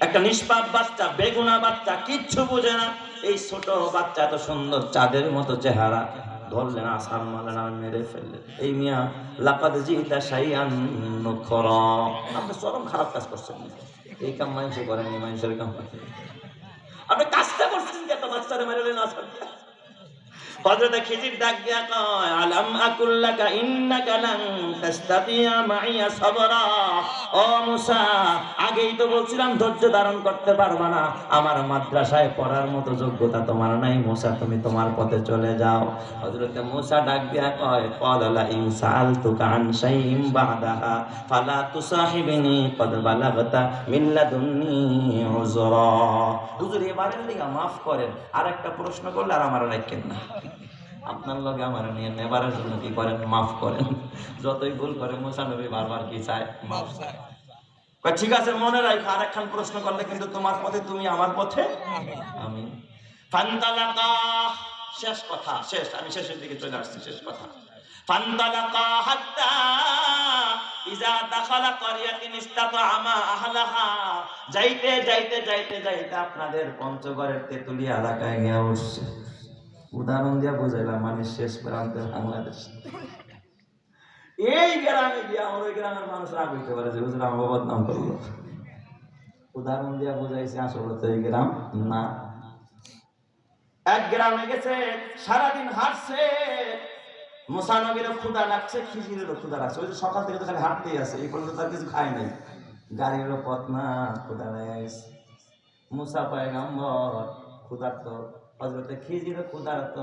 একটা নিষ্পাপ বাচ্চা, বেগুনা বাচ্চা, কিচ্ছু বোঝে না। এই ছোট বাচ্চা এত সুন্দর, চাঁদের মতো চেহারা। ধরলেন আসার মালেন আর মেরে ফেললেন এই মিয়া লাপাতে জিতা সাইয়ান খর আপনি চরম খারাপ কাজ করছেন। এই কাম মানুষে এই মানুষের কাম। আপনি কাজটা করছেন যে একটা বাচ্চারে মেরে আসার হযরত খিজির ডাক দিয়া কয়, আলাম আকুল্লাকা ইন্নাকা লান তাস্তাতিয়া মাইয়া সাবরা? ও মুসা, আগেই তো বলছিলাম ধৈর্য ধারণ করতে পারবা না। আমার মাদ্রাসায় পড়ার মতো যোগ্যতা তোমার নাই মুসা, তুমি তোমার পথে চলে যাও। হযরত মুসা ডাক দিয়া কয় ক্বালা ইন সাআলতুকা আন শাইইন বাদাহা, ফালা তুসাহিবিনি কদ বালাগতা মিন লাদুন্নি উযরা হুজুর, এবারের লিগা মাফ করেন। আর একটা প্রশ্ন করলে আর আমার রাখেন না আপনার লগে আমার নিয়ে নেবারের জন্য কি করেন? মাফ করেন। যতই ভুল করে মোসানবী বারবার কি চায়? মাফ চায়। ঠিক আছে মনে রাখো আর একখান প্রশ্ন করলে কিন্তু তোমার পথে তুমি আমার পথে আমি ফান্তালাকা শেষ কথা শেষ আমি শেষের দিকে চলে আসছি শেষ কথা। ফান্তালাকা হাত্তা ইজা দাখালা ক্বরিয়াতিন ইস্তাতাআমা আহলাহা। যাইতে যাইতে যাইতে যাইতে আপনাদের পঞ্চগড়ের তেতুলিয়া এলাকায় গিয়ে উঠছে উদাহরণ দিয়া বুঝাইলাম মানে শেষ প্রান্তে বাংলাদেশ। এই গ্রামে গিয়ে আমার ওই গ্রামের মানুষ রাগ হইতে পারে যে আমার বদনাম করল। উদাহরণ দিয়া বুঝাইছে আসলে তো এই গ্রাম না। এক গ্রামে গেছে, সারাদিন হাঁটছে মুসানবীর ক্ষুদা লাগছে, খিজিরেরও ক্ষুদা লাগছে। ওই যে সকাল থেকে তো খালি হাঁটতেই আছে, এই পর্যন্ত তার কিছু খায় নাই। গাড়িরও পথ না ক্ষুদা গেছে মুসা পয়গাম্বর, ক্ষুধার্ত। হজরতে খিজির ক্ষুধার্ত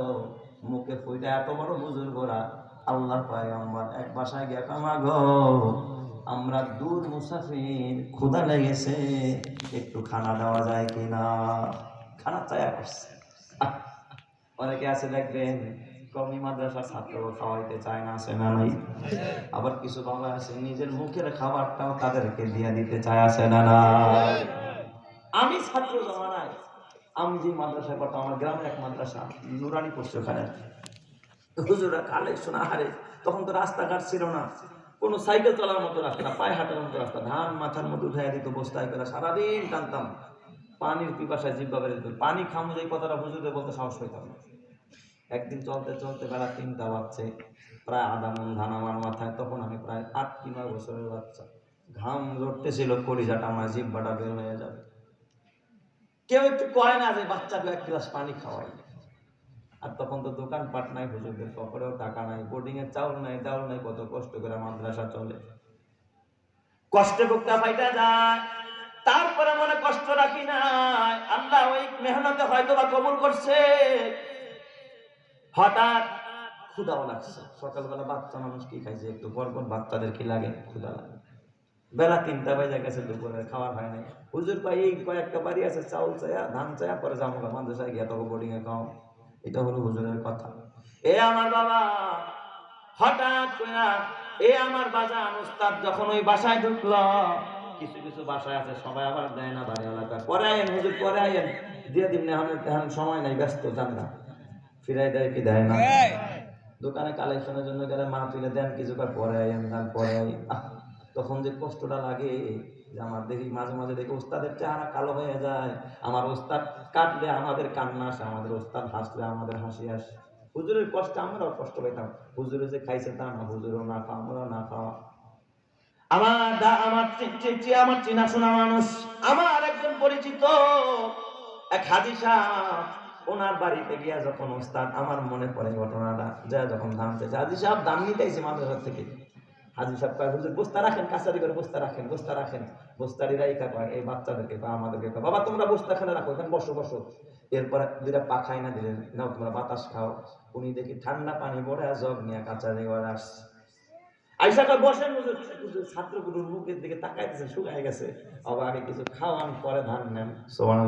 মুখে ফুইটা এত বড় বুজুর্গরা আল্লাহ পয়গাম্বর, এক বাসায় গিয়া কামা গো, আমরা দূর মুসাফির, ক্ষুধা লেগেছে, একটু খানা দেওয়া যায় কিনা? খানা চায়া করছে। অনেকে আছে দেখবেন, কমি মাদ্রাসার ছাত্র খাওয়াইতে চায় না আছে না নাই। আবার কিছু বাবা আছে, নিজের মুখের খাবারটাও তাদেরকে দিয়ে দিতে চায় আছে না নাই। আমি ছাত্র জমানায় আমি যে মাদ্রাসায় পড়তাম, আমার গ্রামের এক মাদ্রাসা, নুরানি পড়ছে ওখানে। হুজুরা কালেকশন আহারে তখন তো রাস্তাঘাট ছিল না। কোনো সাইকেল চলার মতো রাস্তা না পায়ে হাঁটার মতো রাস্তা, ধান মাথার মধ্যে উঠাই দিত, বস্তায় করে সারাদিন টানতাম। পানির পিপাসায় জিব্বা বেড়ে যেত পানি খামো যে কথাটা হুজুরে বলতে সাহস পেতাম না। একদিন চলতে চলতে বেলা তিনটা বাজছে, প্রায় আধা মন ধান আমার মাথায়, তখন আমি প্রায় আট কি নয় বছরের বাচ্চা। ঘাম জড়তেছিল কলিজাটা আমার জিব্বাটা বের হয়ে যাবে। কেউ একটু কয় না যে বাচ্চাকে এক গ্লাস পানি খাওয়াই। আর তখন তো দোকানপাট নাই হুজুরদের, পকেটেও টাকা নাই বোর্ডিং এর চাউল নাই ডাউল নাই, কত কষ্ট করে মাদ্রাসা চলে। কষ্টে বুকটা ফাইটা যায়, তারপরে মনে কষ্ট রাখি নাই। আল্লাহ ওই মেহনতে হয়তো বা কবুল করছে। হঠাৎ ক্ষুদাও লাগছে। সকালবেলা বাচ্চা মানুষ কি খাইছে? একটু পর পর বাচ্চাদের কি লাগে? ক্ষুদা লাগে। বেলা তিনটা বাজে গেছে দুপুরে খাওয়ার হয় নাই। হুজুর পাই এই কয়েকটা বাড়ি আছে চাউল চায়া ধান চায়া পরে যাব মাদ্রাসায় গিয়ে বোর্ডিং এ খাও এটা হলো হুজুরের কথা। এ আমার বাবা হঠাৎ এ আমার বাজান উস্তাদ যখন ওই বাসায় ঢুকলো কিছু কিছু বাসায় আছে সবাই আবার দেয় না বাড়ি এলাকা। পরে আইন হুজুর পরে আইন দিয়ে দিন না আমি এখন সময় নাই ব্যস্ত যান না। ফিরাই দেয় কি দেয় না? দোকানে কালেকশনের জন্য গেলে মা তুলে দেন কিছু পরে আইন দেন পরে আই তখন যে কষ্টটা লাগে, যে আমার দেখি মাঝে মাঝে দেখি ওস্তাদের চেহারা কালো হয়ে যায়। আমার ওস্তাদ কাটলে আমাদের কান্না আসে, আমাদের ওস্তাদ হাসলে আমাদের হাসি আসে। হুজুরের কষ্ট আমরাও কষ্ট পেতাম হুজুরে যে খাইছে তা না, হুজুরও না খাওয়া, আমরাও না খাওয়া। আমার দা, আমার আমার চেনাশোনা মানুষ, আমার একজন পরিচিত, এক হাজি ওনার বাড়িতে গিয়া যখন ওস্তাদ আমার মনে পড়ে ঘটনাটা, যা যখন ধান চাইছে হাজি সাহেব দাম নিতে আইছে মাদ্রাসা থেকে। হাজি সাহেব কয় হুজুর বস্তা রাখেন, কাছারি করে বস্তা রাখেন বস্তা রাখেন। বস্তারি রাইকা কয় এই বাচ্চাদেরকে বা আমাদেরকে বাবা, তোমরা বস্তা খানে রাখো, এখানে বসো বসো। এরপরে দুইটা পাখাই না দিলেন, নাও, তোমরা বাতাস খাও। উনি দেখি ঠান্ডা পানি পড়ে, জগ নিয়ে কাছারি করে আসছে। আইসা বসেন হুজুর। হুজুর ছাত্রগুলোর মুখের দিকে তাকাইতেছে, শুকায় গেছে। আবার আগে কিছু খাওয়ান পরে ধান নেন। সোমান